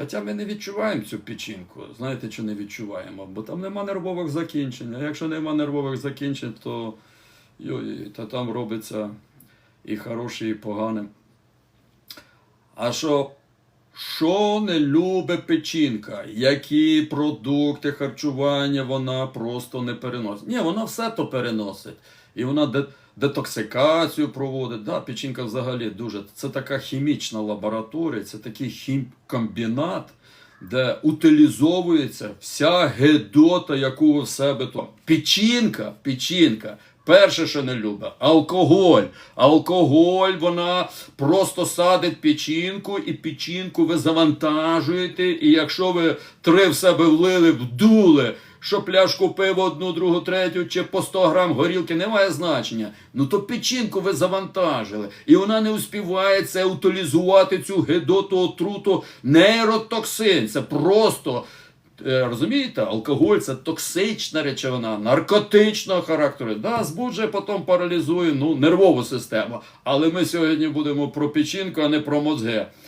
Хоча ми не відчуваємо цю печінку. Знаєте, чи не відчуваємо? Бо там нема нервових закінчень. А якщо нема нервових закінчень, то, то там робиться і хороше, і погане. А що, що не любить печінка? Які продукти харчування вона просто не переносить? Ні, вона все то переносить. І вона детоксикацію проводить. Да, печінка взагалі дуже. Це така хімічна лабораторія, це такий хімкомбінат, де утилізовується вся гедота, яку в себе то. Печінка, печінка. Перше, що не любить, алкоголь. Алкоголь, вона просто садить печінку, і печінку ви завантажуєте. І якщо ви три в себе влили, вдули, що пляшку пива одну, другу, третю, чи по 100 грам горілки, немає значення. Ну то печінку ви завантажили. І вона не успіває це утилізувати цю гедоту отруту нейротоксин. Це просто. Е, Розумієте, алкоголь це токсична речовина, наркотичного характеру. Да, збуджує, потім паралізує ну, нервову систему. Але ми сьогодні будемо про печінку, а не про мозги.